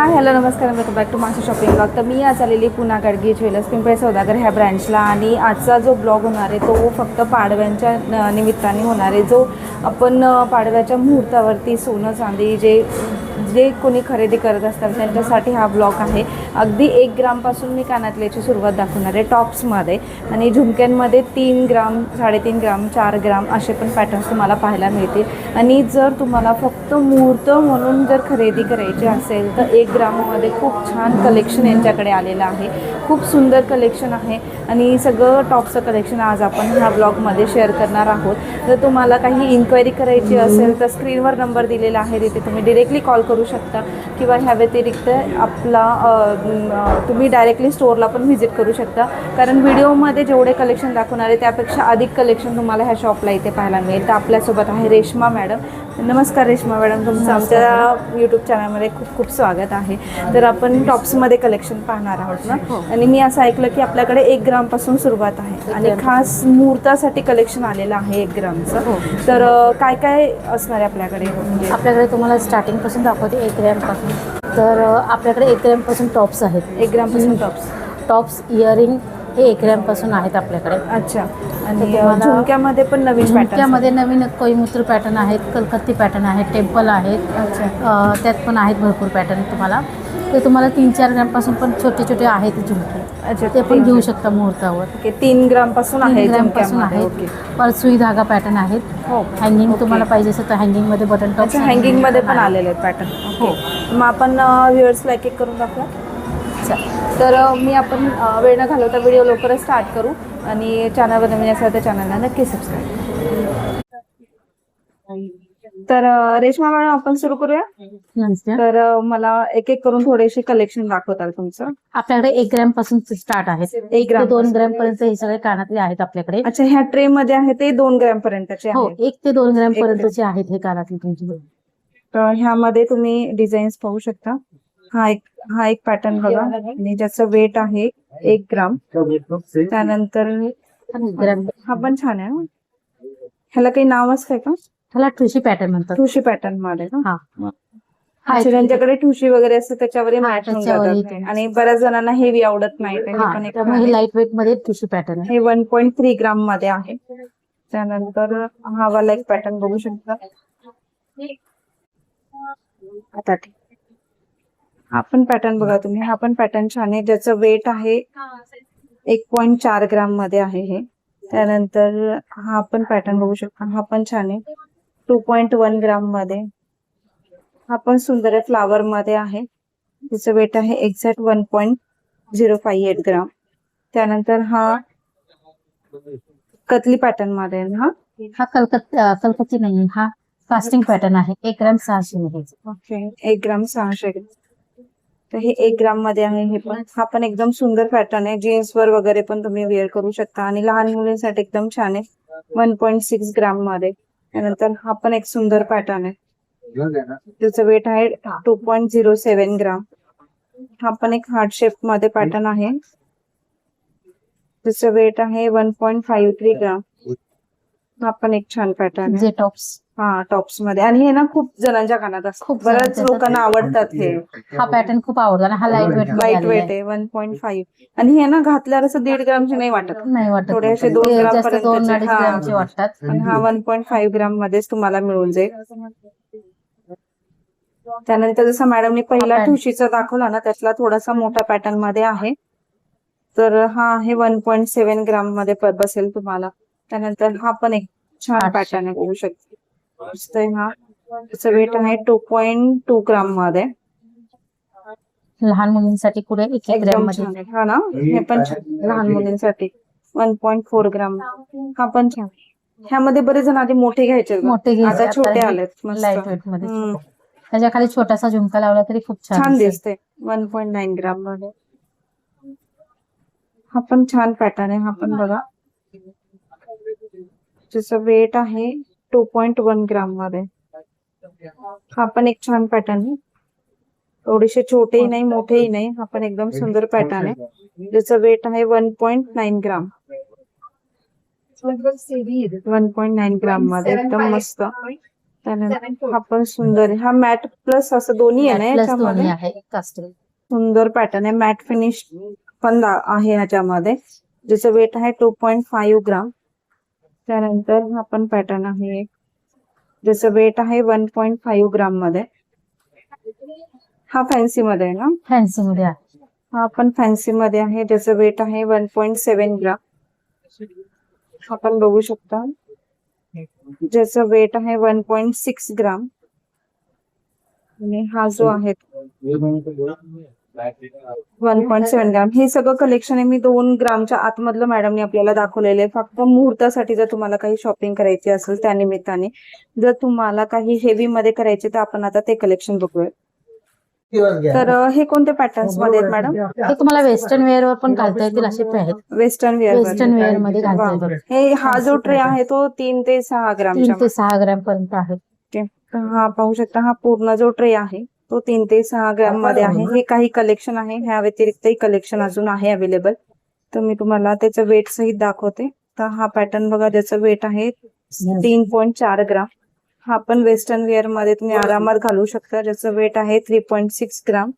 हाय hello नमस्कार. Welcome back to master shopping blog तर मी आज आलेली पुन्हा गाडगी ज्वेलर्स पिंपळे सौदागर ह्या ब्रँचला आणि आजचा जो ब्लॉग होणार आहे तो फक्त पाडव्यांच्या न- निमित्ताने होणार आहे. जो आपण पाडव्याच्या मुहूर्तावरती सोनं चांदी जे जे कोणी खरेदी करत असतात त्यांच्यासाठी हा ब्लॉग आहे. अगदी एक ग्रामपासून मी कानातल्याची सुरुवात दाखवणार आहे टॉप्समध्ये. आणि झुमक्यांमध्ये तीन ग्राम साडेतीन ग्राम चार ग्राम असे पण पॅटर्न्स तुम्हाला पाहायला मिळतील. आणि जर तुम्हाला फक्त मुहूर्त म्हणून जर खरेदी करायची असेल तर एक ग्राममध्ये खूप छान कलेक्शन यांच्याकडे आलेलं आहे. खूप सुंदर कलेक्शन आहे. आणि सगळं टॉपचं कलेक्शन आज आपण ह्या ब्लॉगमध्ये शेअर करणार आहोत. जर तुम्हाला काही इन्क्वायरी करायची असेल तर स्क्रीनवर नंबर दिलेला आहे तिथे तुम्ही डिरेक्टली कॉल करू शकता. किंवा ह्या व्यतिरिक्त आपला तुम्ही डायरेक्टली स्टोअरला पण व्हिजिट करू शकता. कारण व्हिडिओमध्ये जेवढे कलेक्शन दाखवणार आहे त्यापेक्षा अधिक कलेक्शन तुम्हाला ह्या शॉपला इथे पाहायला मिळेल. तर आपल्यासोबत आहे रेश्मा मॅडम. नमस्कार रेश्मा मॅडम तुमचं आमच्या यूट्यूब चॅनलमध्ये खूप खूप स्वागत आहे. तर आपण टॉप्समध्ये कलेक्शन पाहणार आहोत ना? आणि मी असं ऐकलं की आपल्याकडे एक ग्रामपासून सुरुवात आहे. आणि खास मुहूर्तासाठी कलेक्शन आलेलं आहे एक ग्रामचं तर अ, काय काय असणार आहे आपल्याकडे? म्हणजे आपल्याकडे तुम्हाला स्टार्टिंगपासून दाखवते एक ग्रॅमपासून तर आपल्याकडे एक ग्रॅमपासून टॉप्स आहेत. एक ग्रामपासून टॉप्स टॉप्स इयरिंग हे एक ग्रॅमपासून आहेत आपल्याकडे. अच्छा. आणि तुम्हाला- झुमक्यामध्ये पण नवीन पॅटर्न झुमक्यामध्ये नवीन कोईमुत्र पॅटर्न आहेत कलकत्ती पॅटर्न आहेत टेम्पल आहेत अच्छा. अ, त्यात पण आहेत भरपूर पॅटर्न तुम्हाला. ते तुम्हाला तीन चार ग्रॅमपासून पण छोटे छोटे आहेत झुमके. अच्छा ते पण घेऊ शकता मुहूर्तावर. ओके तीन ग्रामपासून आहे तीन ग्रॅमपासून झुमक्यामध्ये. आहेत. परत सुई धागा पॅटर्न आहेत. हो. हँगिंग. तुम्हाला पाहिजे असेल तर हँगिंगमध्ये बटन टॉप अच्छा हँगिंगमध्ये पण आलेले आहेत पॅटर्न हो. मग आपण व्ह्युअर्सला एक एक करून दाखवा. तर अ, मी आपण वेळ न घालवता व्हिडिओ लवकरच स्टार्ट करू आणि चॅनलवर नवीन असेल तर चॅनलला नक्की सबस्क्राईब. तर रेश्मा मॅडम आपण सुरू करूया? तर मला एक एक करून थोडेसे कलेक्शन दाखवताल तुमचं. आपल्याकडे एक ग्रॅमपासून स्टार्ट आहेत. एक ग्राम दोन ग्रॅम पर्यंत हे सगळे कानातले आहेत आपल्याकडे. अच्छा ह्या ट्रे मध्ये आहे ते दोन ग्रॅम पर्यंतचे हो आहे एक ते दोन ग्रॅम पर्यंतचे आहेत हे कानातले तुमचे. तर ह्यामध्ये तुम्ही डिझाईन्स पाहू शकता. हा एक हा एक पॅटर्न बघा. आणि ज्याचं वेट आहे एक ग्राम त्यानंतर ग्रॅम हा पण छान आहे हं. ह्याला काही नाव असतंय का? त्याला ठुशी पॅटर्न म्हणतात. ठुशी पॅटर्नमध्ये ज्यांच्याकडे ठुशी वगैरे असते त्याच्यावर. आणि बऱ्याच जणांना हेवी आवडत नाही. हे हा हे लाइट वेटमध्ये ठुशी पॅटर्न आहे. हे वन पॉईंट थ्री ग्राममध्ये आहे. त्यानंतर हा वाला एक पॅटर्न बघू शकता. आता ठीक हा पण पॅटर्न बघा तुम्ही. हा पण पॅटर्न छान आहे. ज्याचं वेट आहे एक पॉईंट चार ग्राममध्ये आहे हे. त्यानंतर हा पण पॅटर्न बघू शकता. हा पण छान आहे. टू पॉईंट वन ग्राममध्ये. हा पण सुंदर आहे. फ्लावर मध्ये आहे. त्याचं वेट आहे exact one point zero five eight gram त्यानंतर हा कतली पॅटर्नमध्ये ना? हा कलकत्ती कलकत्ती नाही. हा कास्टिंग पॅटर्न आहे. एक ग्रॅम सहाशे ओके एक ग्राम सहाशे ग्राम तर हे एक ग्राममध्ये आहे हे पण. हा पण एकदम सुंदर पॅटर्न आहे. जीन्स वर वगैरे पण तुम्ही वेअर करू शकता. आणि लहान मुलींसाठी एकदम छान आहे. वन पॉईंट सिक्स ग्राममध्ये. त्यानंतर हा पण एक सुंदर पॅटर्न आहे. त्याचं वेट आहे two point zero seven gram. हा पण एक हार्ट शेपमध्ये पॅटर्न आहे. त्याचं वेट आहे one point five three gram. हा पण एक छान पॅटर्न आहे. जे टॉप्स हा टॉप्समध्ये. आणि हे ना खूप जणांच्या कानात असतात खूप बऱ्याच जणांच्या लोकांना आवडतात हे. हा पॅटर्न खूप आवडतो आणि हा लाइट वेट लाइट वेट आहे. वन पॉईंट फाईव्ह आणि हे ना घातल्यावर असं दीड ग्रामचे नाही वाटत. नाही वाटत थोडे असे दोन ते ग्राम दोन अडीच हा. ग्रॅमचे वाटतात. आणि हा वन पॉईंट फाईव्ह ग्राम मध्येच तुम्हाला मिळून जाईल. त्यानंतर जसं मॅडमनी पहिला pattern. ठुशीचा दाखवला ना त्यातला थोडासा मोठा पॅटर्नमध्ये आहे. तर हा आहे वन पॉईंट सेव्हन ग्राममध्ये प- बसेल तुम्हाला. त्यानंतर हा पण एक छान आठशे. पॅटर्न आहे बघू शकते. आहे हा. त्याचं वेट आहे टू पॉईंट टू ग्राममध्ये. लहान मुलींसाठी पुढे एक एक ग्रॅम एकदम मध्ये. आहे. हा ना? हे पण छान. लहान मुलींसाठी. वन पॉईंट फोर ग्राम हा पण छान. ह्यामध्ये बरेच जण आधी मोठे घ्यायचे. मोठे घ्यायचे, आता छोटे आलेत. मस्त. लाइट वेटमध्ये. हम्म. त्याच्याखाली छोटासा झुमका लावला तरी खूप छान छान. दिसते वन पॉईंट नाईन ग्राममध्ये. हा पण छान पॅटर्न आहे. हा पण बघा. ज्याचं वेट आहे टू पॉईंट वन ग्राममध्ये. हा पण एक छान पॅटर्न आहे. थोडेसे छोटेही नाही मोठेही नाही. हा पण एकदम सुंदर पॅटर्न आहे. ज्याचं वेट आहे one point nine gram one point nine ग्राममध्ये. एकदम मस्त. त्यानंतर हा पण सुंदर आहे. हा मॅट प्लस असं दोन्ही आहे ना याच्यामध्ये? सुंदर पॅटर्न आहे. मॅट फिनिश पण आहे ह्याच्यामध्ये ज्याचं वेट आहे टू पॉईंट फाईव्ह ग्राम त्यानंतर हा पण पॅटर्न आहे ज्याचं वेट आहे वन पॉईंट फाईव्ह ग्राममध्ये. हा फॅन्सी मध्ये आहे ना? फॅन्सी मध्ये आहे. हा पण फॅन्सी मध्ये आहे. ज्याचं वेट आहे वन पॉईंट सेवन ग्राम आपण बघू शकता. ज्याचं वेट आहे वन पॉईंट सिक्स ग्राम आणि हा जो आहे वन पॉईंट सेवन ग्राम हे सगळं कलेक्शन आहे. मी दोन ग्रामच्या आतमधलं मॅडमने आपल्याला दाखवलेलं आहे. फक्त मुहूर्तासाठी जर तुम्हाला काही शॉपिंग करायची असेल त्या निमित्ताने जर तुम्हाला काही हेवी मध्ये करायचे तर आपण आता ते कलेक्शन बघूया. तर हे कोणत्या पॅटर्न्समध्ये आहेत मॅडम हे तुम्हाला वेस्टर्न वेअर वर पण घालता येतील असे आहेत. वेस्टर्न वेअर वेस्टर्न वेअरमध्ये घालता हे हा जो ट्रे आहे तो तीन ते सहा ग्रामच्या ते सहा ग्रॅम पर्यंत आहे. हा पाहू शकता हा पूर्ण जो ट्रे आहे तो तीन ते सहा ग्राममध्ये आहे. हे काही कलेक्शन आहे. ह्या व्यतिरिक्तही कलेक्शन अजून आहे अवेलेबल तर मी तुम्हाला त्याचं वेट सहित दाखवते. तर हा पॅटर्न बघा ज्याचं वेट आहे तीन पॉईंट चार ग्राम. हा पण वेस्टर्न वेअरमध्ये तुम्ही आरामात घालू शकता. ज्याचं वेट आहे थ्री पॉईंट सिक्स ग्राम.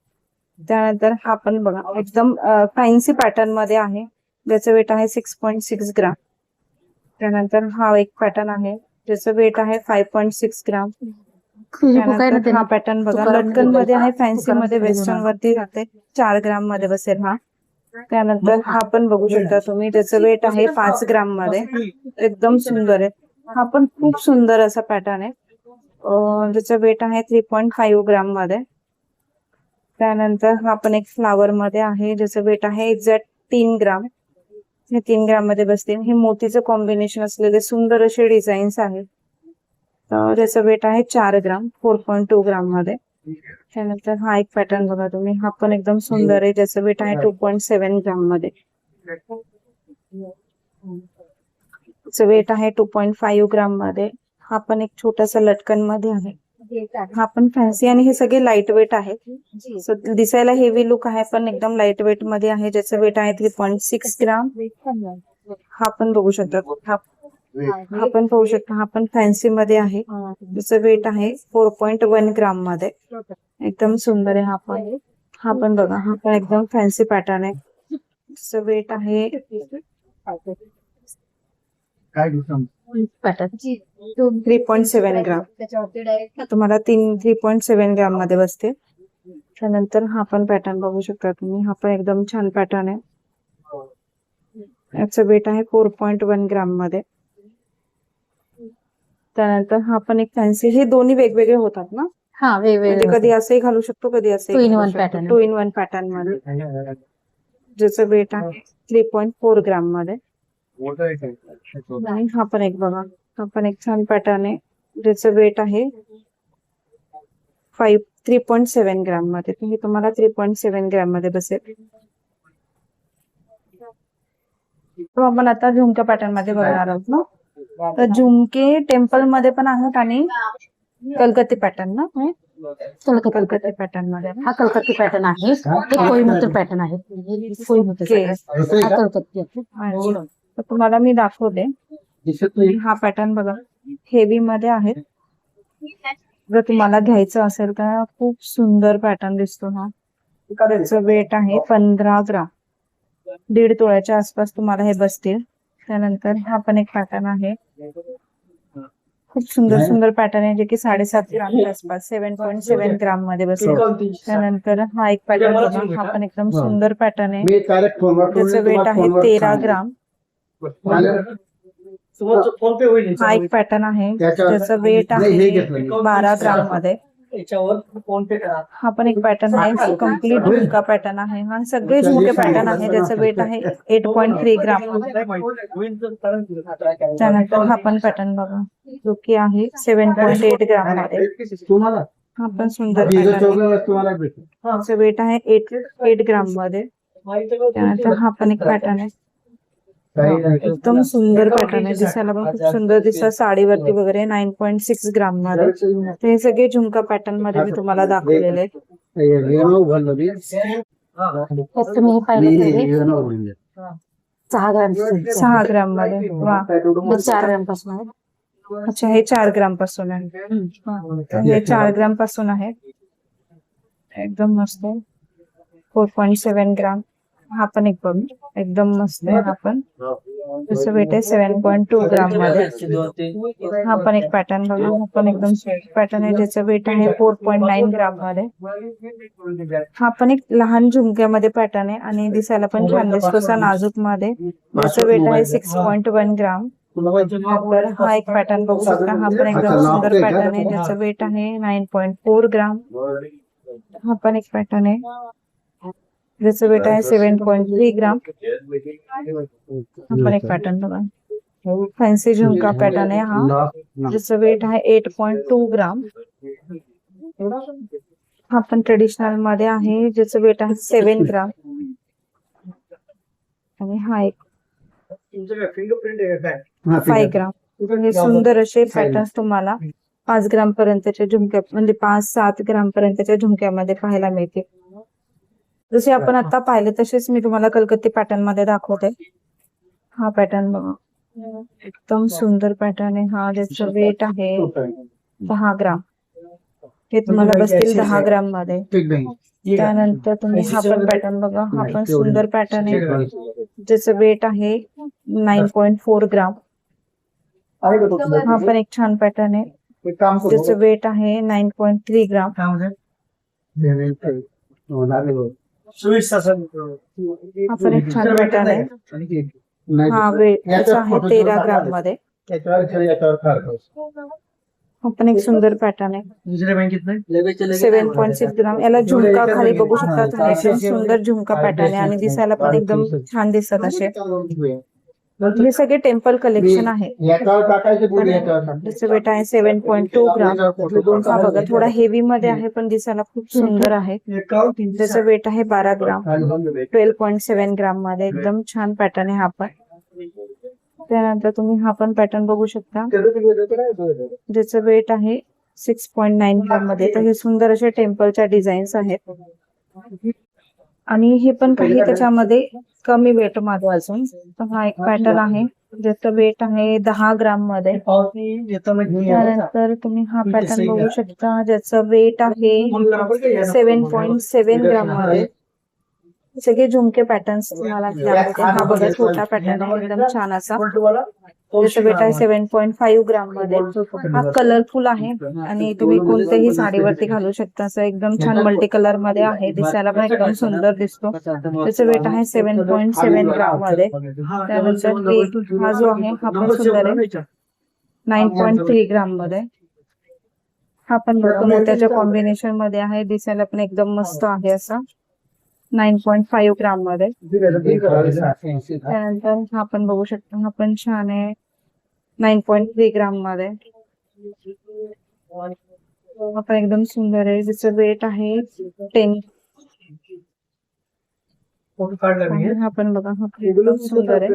त्यानंतर हा पण बघा एकदम फॅन्सी पॅटर्नमध्ये आहे. ज्याचं वेट आहे सिक्स पॉईंट सिक्स ग्राम. त्यानंतर हा एक पॅटर्न आहे. ज्याचं वेट आहे फाईव्ह पॉईंट सिक्स ग्राम. त्यानंतर हा पॅटर्न बघा. लटकनमध्ये आहे फॅन्सी मध्ये वेस्टर्न. वरती राहते. चार ग्राममध्ये बसेल हा. त्यानंतर हा पण बघू शकता तुम्ही. त्याचं वेट आहे पाच ग्राममध्ये. एकदम सुंदर आहे. हा पण खूप सुंदर असा पॅटर्न आहे. अं, ज्याचं वेट आहे थ्री पॉईंट फाईव्ह ग्राममध्ये. त्यानंतर हा पण एक फ्लावर मध्ये आहे. ज्याचं वेट आहे एक्झॅक्ट तीन ग्राम हे तीन ग्राममध्ये बसतील. हे मोतीचं कॉम्बिनेशन असलेले सुंदर असे डिझाईन्स आहेत. तर ज्याचं वेट आहे चार ग्राम फोर पॉईंट टू ग्राममध्ये. त्यानंतर हा एक पॅटर्न बघा तुम्ही. हा पण एकदम सुंदर आहे. ज्याचं वेट आहे टू पॉईंट सेव्हन ग्राममध्ये. वेट आहे टू पॉईंट फाईव्ह ग्राममध्ये. हा पण एक छोटासा लटकनमध्ये आहे. हा पण फॅन्सी आणि हे सगळे लाइट वेट आहेत. दिसायला हेवी लुक आहे पण एकदम लाइट वेटमध्ये आहे. ज्याचं वेट आहे थ्री पॉईंट सिक्स ग्राम. हा पण बघू शकता. हा हा पण पाहू शकता हा पण फॅन्सी मध्ये आहे. ज्याचं वेट आहे फोर पॉईंट वन ग्राममध्ये. एकदम सुंदर आहे हा पण. हा पण बघा हा पण एकदम फॅन्सी पॅटर्न आहे. ज्याचं वेट आहे. Pattern three point seven gram तुम्हाला तीन थ्री पॉईंट सेव्हन ग्राममध्ये बसते. त्यानंतर हा पण पॅटर्न बघू शकता तुम्ही. हा पण एकदम छान पॅटर्न आहे. याचं वेट आहे फोर पॉईंट वन ग्राममध्ये. त्यानंतर हा पण एक फॅन्सी हे दोन्ही वेगवेगळे होतात ना? हा म्हणजे वेगवेगळे कधी असंही घालू शकतो कधी Two असंही in one pattern. Two in one पॅटर्नमध्ये. ज्याचं वेट आहे थ्री पॉईंट फोर ग्राममध्ये. आणि हा पण एक बघा. हा पण एक छान पॅटर्न आहे. ज्याचं वेट आहे फाईव्ह थ्री पॉईंट सेव्हन ग्राममध्ये. हे तुम्हाला थ्री पॉईंट सेव्हन ग्राममध्ये बसेल. आपण आता झुमक्या पॅटर्नमध्ये बघणार आहोत ना तर झुमके टेम्पलमध्ये पण आहेत आणि कलकत्ती पॅटर्न ना? कलकत्ता पॅटर्नमध्ये हा कलकत्ती पॅटर्न आहे. हे? कोईमुत्र पॅटर्न आहे. कोईमुत्र. हा कलकत्ती तुम्हाला मी दाखवते. हा पॅटर्न बघा. हेवी मध्ये आहे जर तुम्हाला घ्यायचं असेल तर खूप सुंदर पॅटर्न दिसतो हा. त्याचं वेट आहे पंधरा ग्राम दीड तोळ्याच्या आसपास तुम्हाला हे बसतील. त्यानंतर हा पण एक पॅटर्न आहे. खूप सुंदर सुंदर पॅटर्न आहे जे की साडेसात ग्रामच्या आसपास सेव्हन पॉईंट सेव्हन ग्राममध्ये बसेल त्यानंतर हा एक पॅटर्न बघा हा पण एकदम सुंदर पॅटर्न आहे. त्याचं वेट आहे तेरा ग्राम. फोन पे होईल हा एक पॅटर्न आहे. त्याचं वेट हे आहे. बारा ग्राममध्ये. हा पण एक पॅटर्न आहे. कंप्लीट झुमका पॅटर्न आहे? हा सगळे झुमके पॅटर्न आहे. ज्याचं वेट आहे एट पॉईंट थ्री ग्राम त्यानंतर हा पण पॅटर्न बघा. जो की आहे सेव्हन पॉईंट एट ग्राममध्ये. हा पण सुंदर पॅटर्न वेट आहे. एट एट ग्राममध्ये. त्यानंतर हा पण एक पॅटर्न आहे. एकदम सुंदर पॅटर्न आहे दिसायला पण खूप सुंदर दिसत. साडीवरती वगैरे नाईन पॉईंट सिक्स ग्राममध्ये. हे सगळे झुमका पॅटर्नमध्ये मी तुम्हाला दाखवलेले. आहेत हे हे हे. सहा ग्राम सहा ग्राममध्ये. वा. चार ग्रामपासून आहे. अच्छा हे चार ग्रामपासून आहे. हे. चार ग्रामपासून आहे. एकदम मस्त फोर पॉईंट सेवन ग्राम हा पण एक बघ एकदम मस्त आहे हा पण. त्याचं वेट आहे सेवन पॉईंट टू ग्राममध्ये. हा पण एक पॅटर्न बघा हा पण एकदम पॅटर्न आहे. ज्याचं वेट आहे फोर पॉईंट नाईन ग्राममध्ये. हा पण एक लहान झुमक्यामध्ये पॅटर्न आहे आणि दिसायला पण छान दिसतो. असा नाजूकमध्ये त्याचं वेट आहे सिक्स पॉईंट वन ग्राम तर हा एक पॅटर्न बघू शकता. हा पण एकदम सुंदर पॅटर्न आहे. ज्याचं वेट आहे नाईन पॉईंट फोर ग्राम हा पण एक पॅटर्न आहे. ज्याचं वेट आहे सेवन पॉईंट थ्री ग्राम हा पण एक पॅटर्न बघा. फॅन्सी झुमका पॅटर्न आहे हा ज्याचं वेट आहे एट पॉईंट टू ग्राम हा पण ट्रेडिशनलमध्ये आहे. ज्याचं वेट आहे सेवन ग्राम आणि हा एक हा, फाय ग्राम हे सुंदर असे पॅटर्न तुम्हाला पाच ग्राम पर्यंतच्या झुमक्या म्हणजे पाच सात ग्राम पर्यंतच्या झुमक्यामध्ये पाहायला मिळतील. जसे आपण आता पाहिले तसेच मी तुम्हाला कलकत्ती पॅटर्नमध्ये दाखवते. हा पॅटर्न बघा. एकदम सुंदर पॅटर्न आहे. हा ज्याचं वेट आहे दहा ग्राम. हे तुम्हाला बसतील दहा ग्राममध्ये. त्यानंतर तुम्ही हा पण पॅटर्न बघा. हा पण सुंदर पॅटर्न आहे. ज्याचं वेट आहे नाईन पॉईंट फोर ग्राम. हा पण एक छान पॅटर्न आहे. ज्याचं वेट आहे nine point three gram. Sweets असं तेरा ग्राममध्ये. हा पण एक सुंदर पॅटर्न आहे. दुसऱ्या बँकेत नाही? Seven point six gram. याला झुमका खाली बघू शकता तुम्ही. सुंदर झुमका पॅटर्न आहे. आणि दिसायला पण एकदम छान दिसत असे. हे सगळे टेम्पल कलेक्शन आहे. वेट आहे सेवन पॉईंट टू ग्राम हा बघा थोडा हेवी मध्ये आहे पण दिसायला खूप सुंदर आहे. त्याचं वेट आहे बारा ग्राम ट्वेल्व पॉईंट सेवन ग्राममध्ये एकदम छान पॅटर्न आहे हा पण. त्यानंतर तुम्ही हा पण पॅटर्न बघू शकता. ज्याचं वेट आहे सिक्स पॉईंट नाईन ग्राममध्ये. तर हे सुंदर असे टेम्पलच्या डिझाईन्स आहेत. आणि हे पण काही त्याच्यामध्ये कमी वेटमध्ये अजून. तर हा एक पॅटर्न आहे. ज्याचं वेट आहे दहा ग्राममध्ये. त्यानंतर तुम्ही हा पॅटर्न बघू शकता. ज्याचं वेट आहे सेवन पॉईंट सेवन ग्राममध्ये. सगळे झुमके पॅटर्न्स तुम्हाला हा बघा छोटा पॅटर्न आहे. एकदम छान असा. त्याचं वेट आहे सेवन पॉईंट फाईव्ह ग्राममध्ये. हा कलरफुल आहे आणि तुम्ही कोणत्याही साडीवरती घालू शकता. असं एकदम छान मल्टी कलरमध्ये आहे. दिसायला पण एकदम सुंदर दिसतो. त्याचं वेट आहे सेवन पॉईंट सेवन ग्राममध्ये. त्यानंतर हा जो आहे हा पण सुंदर आहे. नाईन पॉईंट थ्री ग्राममध्ये. हा पण बघतो मोत्याच्या कॉम्बिनेशनमध्ये आहे. दिसायला पण एकदम मस्त आहे असा. नाईन पॉईंट फाईव्ह ग्राममध्ये त्यानंतर हा पण बघू शकता हा पण छान आहे. नाईन पॉईंट थ्री ग्राममध्ये हा पण एकदम सुंदर आहे. ज्याचं वेट आहे टेन हा पण बघा पण एकदम सुंदर आहे.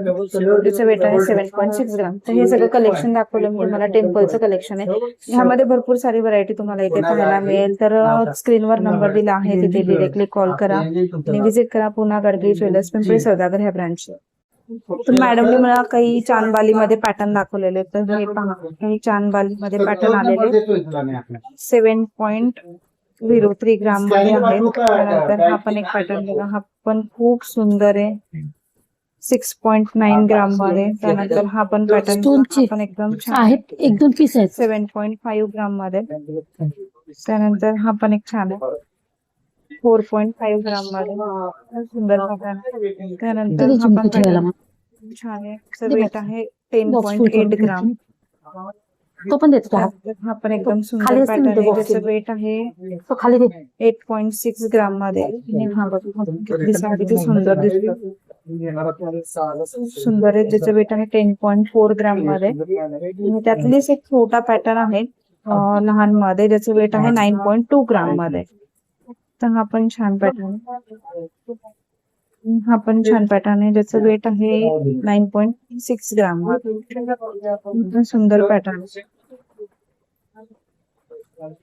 त्याचं वेट आहे सेवन पॉईंट सिक्स ग्राम तर हे सगळं कलेक्शन दाखवलं मी तुम्हाला. टेम्पलचं कलेक्शन आहे. ह्यामध्ये भरपूर सारी व्हरायटी तुम्हाला इथे पाहायला मिळेल. तर स्क्रीनवर नंबर दिला आहे तिथे डिरेक्टली कॉल करा. आणि विजिट करा पुन्हा गडगडी ज्वेलर्स पिंपरी सौदागर ह्या ब्रांच मॅडमने मला काही चांदबाली मध्ये पॅटर्न दाखवलेले तर हे पहा काही चांदबाली मध्ये पॅटर्न आलेले seven point zero three gram मध्ये आहे त्यानंतर हा पण एक पॅटर्न बघा हा पण खूप सुंदर आहे. सिक्स पॉईंट नाईन ग्राम मध्ये. त्यानंतर हा पण पॅटर्न पण एकदम छान आहेत एक दोन पीस आहेत. सेवन पॉईंट फाईव्ह ग्राम मध्ये. त्यानंतर हा पण एक छान आहे. फोर पॉईंट फाईव्ह ग्राम मध्ये. सुंदर पॅटर्न त्यानंतर तिथे हा पण ठेवायला pattern मग. छान आहे. त्याचं वेट आहे टेन पॉईंट एट ग्राम. तो पण देतो हा. पण एकदम सुंदर पॅटर्न आहे त्याचं वेट आहे तो खाली दे. एट पॉईंट सिक्स ग्राममध्ये. किती किती सुंदर दिसतो सुंदर आहे ज्याचं वेट आहे टेन पॉईंट फोर ग्राममध्ये. आणि त्यातलीच एक छोटा पॅटर्न आहे लहानमध्ये ज्याचं वेट आहे नाईन पॉईंट टू ग्राममध्ये. तर हा पण छान पॅटर्न हा पण छान पॅटर्न आहे. ज्याचं वेट आहे नाईन पॉईंट सिक्स ग्राम. सुंदर पॅटर्न